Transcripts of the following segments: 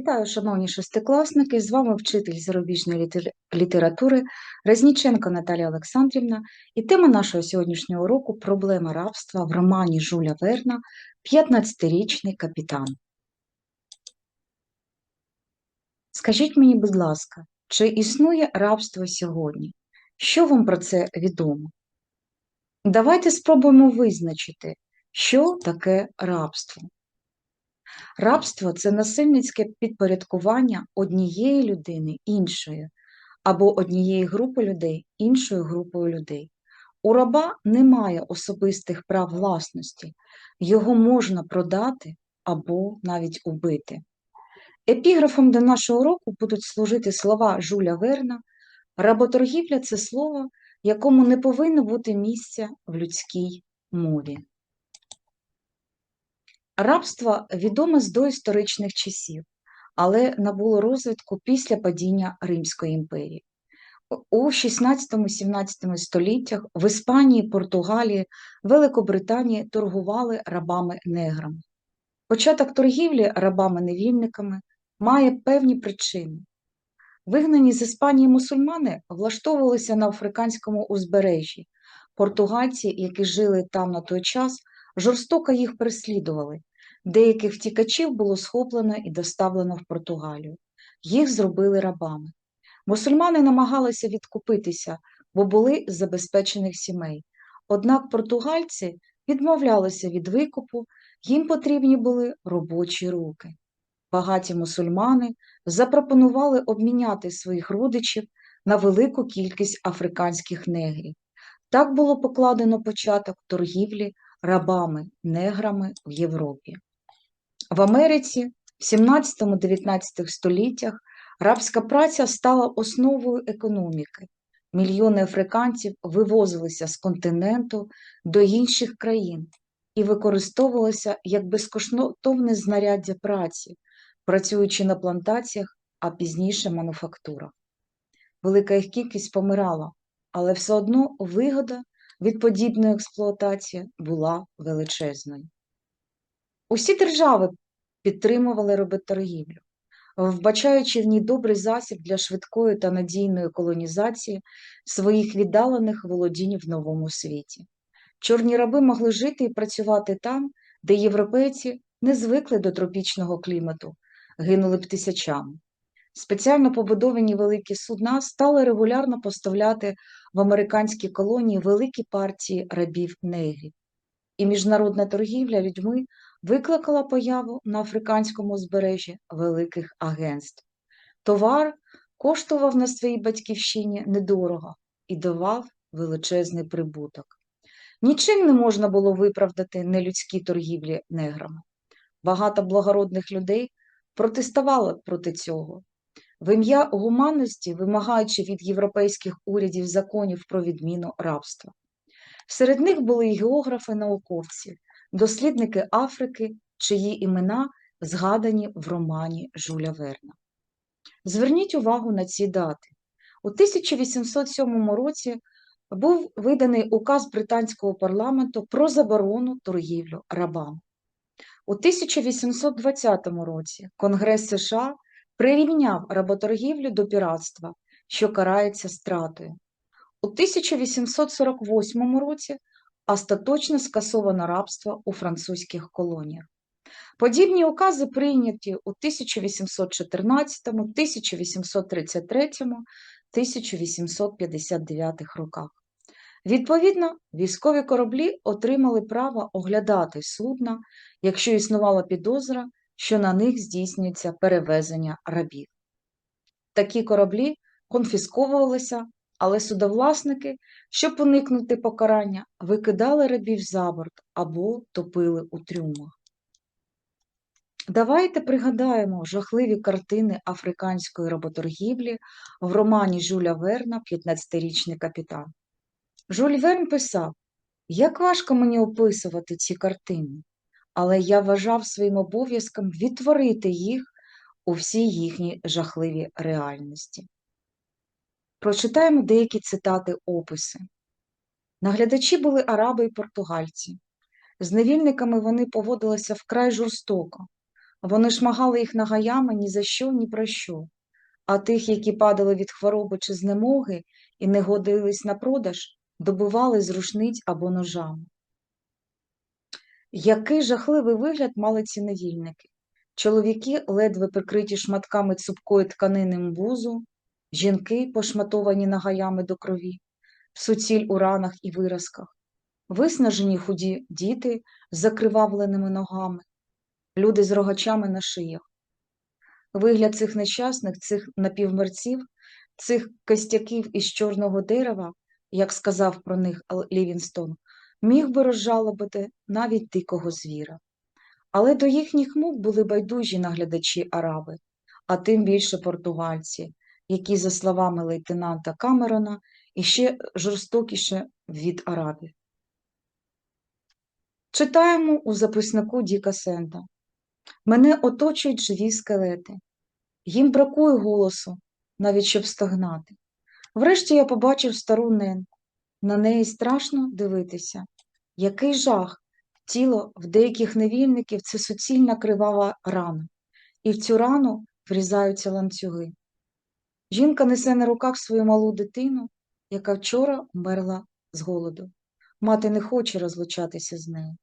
Вітаю, шановні шестикласники! З вами вчитель зарубіжної літер- літератури Резніченко Наталія Олександрівна. І тема нашого сьогоднішнього уроку – проблема рабства в романі Жуля Верна «15-річний капітан». Скажіть мені, будь ласка, чи існує рабство сьогодні? Що вам про це відомо? Давайте спробуємо визначити, що таке рабство. Рабство це насильницьке підпорядкування однієї людини іншою, або однієї групи людей іншою групою людей. У раба немає особистих прав власності, його можна продати або навіть убити. Епіграфом до нашого уроку будуть служити слова Жуля Верна. Работоргівля це слово, якому не повинно бути місця в людській мові. Рабство відоме з доісторичних часів, але набуло розвитку після падіння Римської імперії. У 16-17 століттях в Іспанії, Португалії, Великобританії торгували рабами-неграми. Початок торгівлі рабами-невільниками має певні причини. Вигнані з Іспанії мусульмани влаштовувалися на африканському узбережжі. Португальці, які жили там на той час, жорстоко їх переслідували. Деяких втікачів було схоплено і доставлено в Португалію. Їх зробили рабами. Мусульмани намагалися відкупитися, бо були забезпечених сімей. Однак португальці відмовлялися від викупу, їм потрібні були робочі руки. Багаті мусульмани запропонували обміняти своїх родичів на велику кількість африканських негрів. Так було покладено початок торгівлі рабами, неграми в Європі. В Америці в 17-19 століттях рабська праця стала основою економіки. Мільйони африканців вивозилися з континенту до інших країн і використовувалися як безкоштовне знаряддя праці, працюючи на плантаціях, а пізніше мануфактурах. Велика їх кількість помирала, але все одно вигода від подібної експлуатації була величезною. Усі держави підтримували роботоргівлю, вбачаючи в ній добрий засіб для швидкої та надійної колонізації своїх віддалених володінь в новому світі. Чорні раби могли жити і працювати там, де європейці не звикли до тропічного клімату, гинули б тисячами. Спеціально побудовані великі судна стали регулярно поставляти в американські колонії великі партії рабів-негрів. І міжнародна торгівля людьми викликала появу на африканському узбережжі великих агентств. Товар коштував на своїй батьківщині недорого і давав величезний прибуток. Нічим не можна було виправдати нелюдські торгівлі неграми. Багато благородних людей протестували проти цього. В ім'я гуманності, вимагаючи від європейських урядів законів про відміну рабства. Серед них були й географи, науковці, дослідники Африки, чиї імена згадані в романі Жуля Верна. Зверніть увагу на ці дати. У 1807 році був виданий указ британського парламенту про заборону торгівлю рабами. У 1820 році Конгрес США прирівняв работоргівлю до піратства, що карається стратою. У 1848 році остаточно скасовано рабство у французьких колоніях. Подібні укази прийняті у 1814, 1833, 1859 роках. Відповідно, військові кораблі отримали право оглядати судна, якщо існувала підозра, що на них здійснюється перевезення рабів. Такі кораблі конфісковувалися, але судовласники, щоб уникнути покарання, викидали рабів за борт або топили у трюмах. Давайте пригадаємо жахливі картини африканської работоргівлі в романі Жуля Верна «15-річний капітан. Жюль Верн писав, як важко мені описувати ці картини, але я вважав своїм обов'язком відтворити їх у всій їхній жахливій реальності. Прочитаємо деякі цитати описи. Наглядачі були араби і португальці. З невільниками вони поводилися вкрай жорстоко. Вони шмагали їх нагаями ні за що, ні про що, а тих, які падали від хвороби чи знемоги і не годились на продаж, добивали з рушниць або ножами. Який жахливий вигляд мали ці невільники. Чоловіки, ледве прикриті шматками цупкої тканини мбузу, жінки, пошматовані нагаями до крові, суціль у ранах і виразках, виснажені худі діти з закривавленими ногами, люди з рогачами на шиях. Вигляд цих нещасних, цих напівмерців, цих костяків із чорного дерева, як сказав про них Лівінстон, міг би розжалобити навіть дикого звіра. Але до їхніх мук були байдужі наглядачі араби, а тим більше португальці, які, за словами лейтенанта Камерона, іще жорстокіше від арабів. Читаємо у записнику Діка Сента. Мене оточують живі скелети. Їм бракує голосу, навіть щоб стогнати. Врешті я побачив стару ненку. На неї страшно дивитися. Який жах! Тіло в деяких невільників це суцільна кривава рана, і в цю рану врізаються ланцюги. Жінка несе на руках свою малу дитину, яка вчора вмерла з голоду. Мати не хоче розлучатися з нею.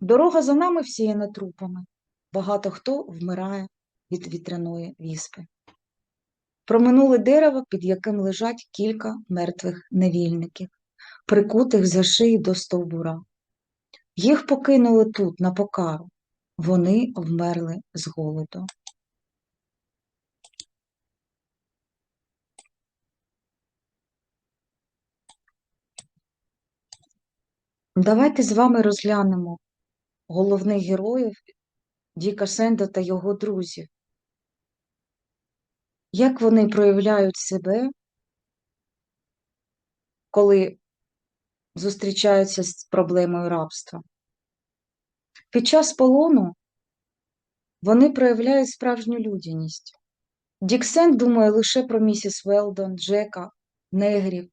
Дорога за нами всіяна трупами. Багато хто вмирає від вітряної віспи. Проминули дерево, під яким лежать кілька мертвих невільників, прикутих за шиї до стовбура. Їх покинули тут, на покару. Вони вмерли з голоду. Давайте з вами розглянемо головних героїв Діка Сенда та його друзів. Як вони проявляють себе, коли зустрічаються з проблемою рабства? Під час полону вони проявляють справжню людяність. Діксен думає лише про місіс Велдон, Джека, негрів,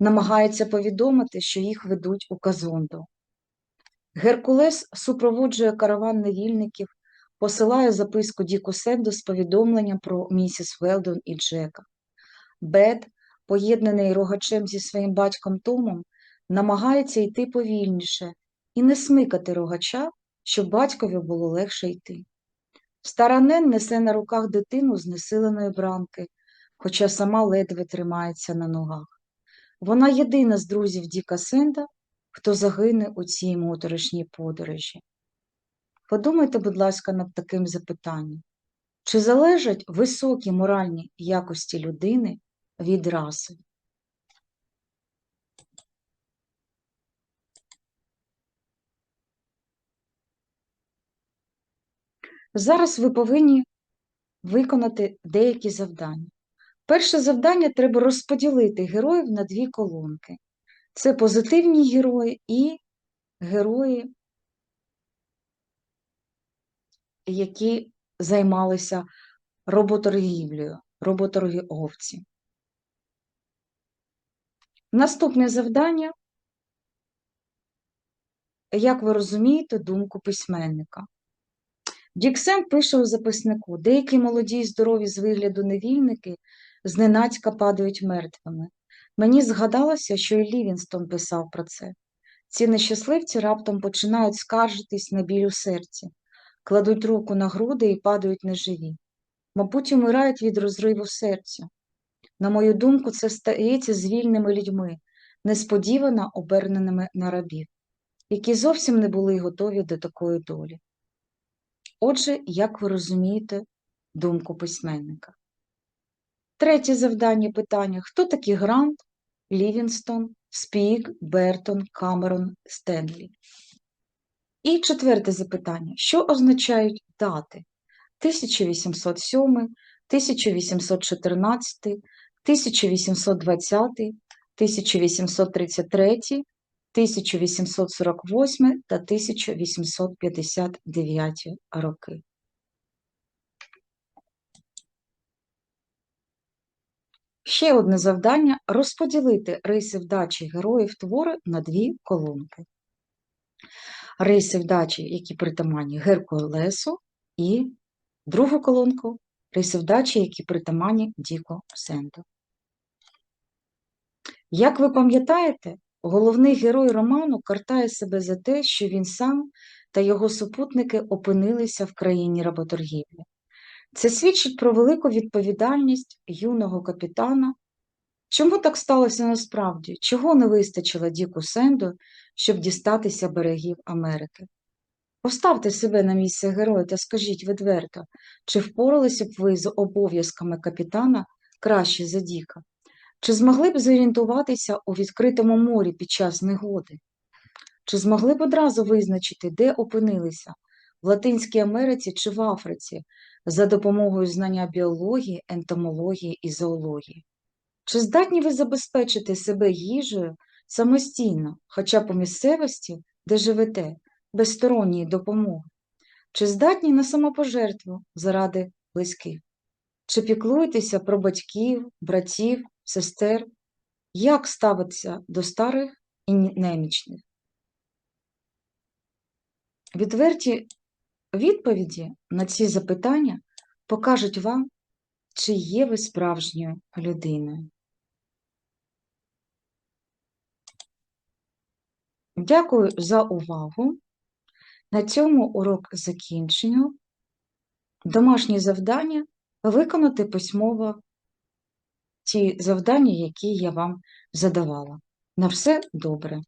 намагається повідомити, що їх ведуть у Казонду. Геркулес супроводжує караван невільників, посилає записку Діку Сенду з повідомленням про місіс Велдон і Джека. Бет, поєднаний рогачем зі своїм батьком Томом, намагається йти повільніше і не смикати рогача, щоб батькові було легше йти. Стара Нен несе на руках дитину з несиленої бранки, хоча сама ледве тримається на ногах. Вона єдина з друзів Діка Сенда, хто загине у цій моторошній подорожі. Подумайте, будь ласка, над таким запитанням. Чи залежать високі моральні якості людини від раси? Зараз ви повинні виконати деякі завдання. Перше завдання треба розподілити героїв на дві колонки. Це позитивні герої і герої, які займалися роботоргівлею, роботорговці. Наступне завдання, як ви розумієте, думку письменника. Діксен пише у записнику: деякі молоді й здорові з вигляду невільники зненацька падають мертвими. Мені згадалося, що і Лівінстон писав про це. Ці нещасливці раптом починають скаржитись на біль у серці, кладуть руку на груди і падають неживі. Мабуть, умирають від розриву серця. На мою думку, це стається з вільними людьми, несподівано оберненими на рабів, які зовсім не були готові до такої долі. Отже, як ви розумієте думку письменника? Третє завдання питання: хто такі Грант, Лівінстон, Спік, Бертон, Камерон, Стенлі? І четверте запитання: що означають дати 1807, 1814, 1820, 1833, 1848 та 1859 роки? Ще одне завдання розподілити риси вдачі героїв твори на дві колонки. риси вдачі, які притаманні Геркулесу, і другу колонку риси вдачі, які притаманні Діко Сенду. Як ви пам'ятаєте, головний герой роману картає себе за те, що він сам та його супутники опинилися в країні работоргівлі. Це свідчить про велику відповідальність юного капітана. Чому так сталося насправді? Чого не вистачило Діку Сенду, щоб дістатися берегів Америки? Поставте себе на місце героя та скажіть відверто, чи впоралися б ви з обов'язками капітана краще за Діка? Чи змогли б зорієнтуватися у відкритому морі під час негоди? Чи змогли б одразу визначити, де опинилися в Латинській Америці чи в Африці за допомогою знання біології, ентомології і зоології? Чи здатні ви забезпечити себе їжею самостійно, хоча по місцевості, де живете, без сторонньої допомоги? Чи здатні на самопожертву заради близьких? Чи піклуєтеся про батьків, братів, сестер? Як ставитися до старих і немічних? Відверті відповіді на ці запитання покажуть вам, чи є ви справжньою людиною. Дякую за увагу. На цьому урок закінчено. Домашнє завдання виконати письмово ті завдання, які я вам задавала. На все добре.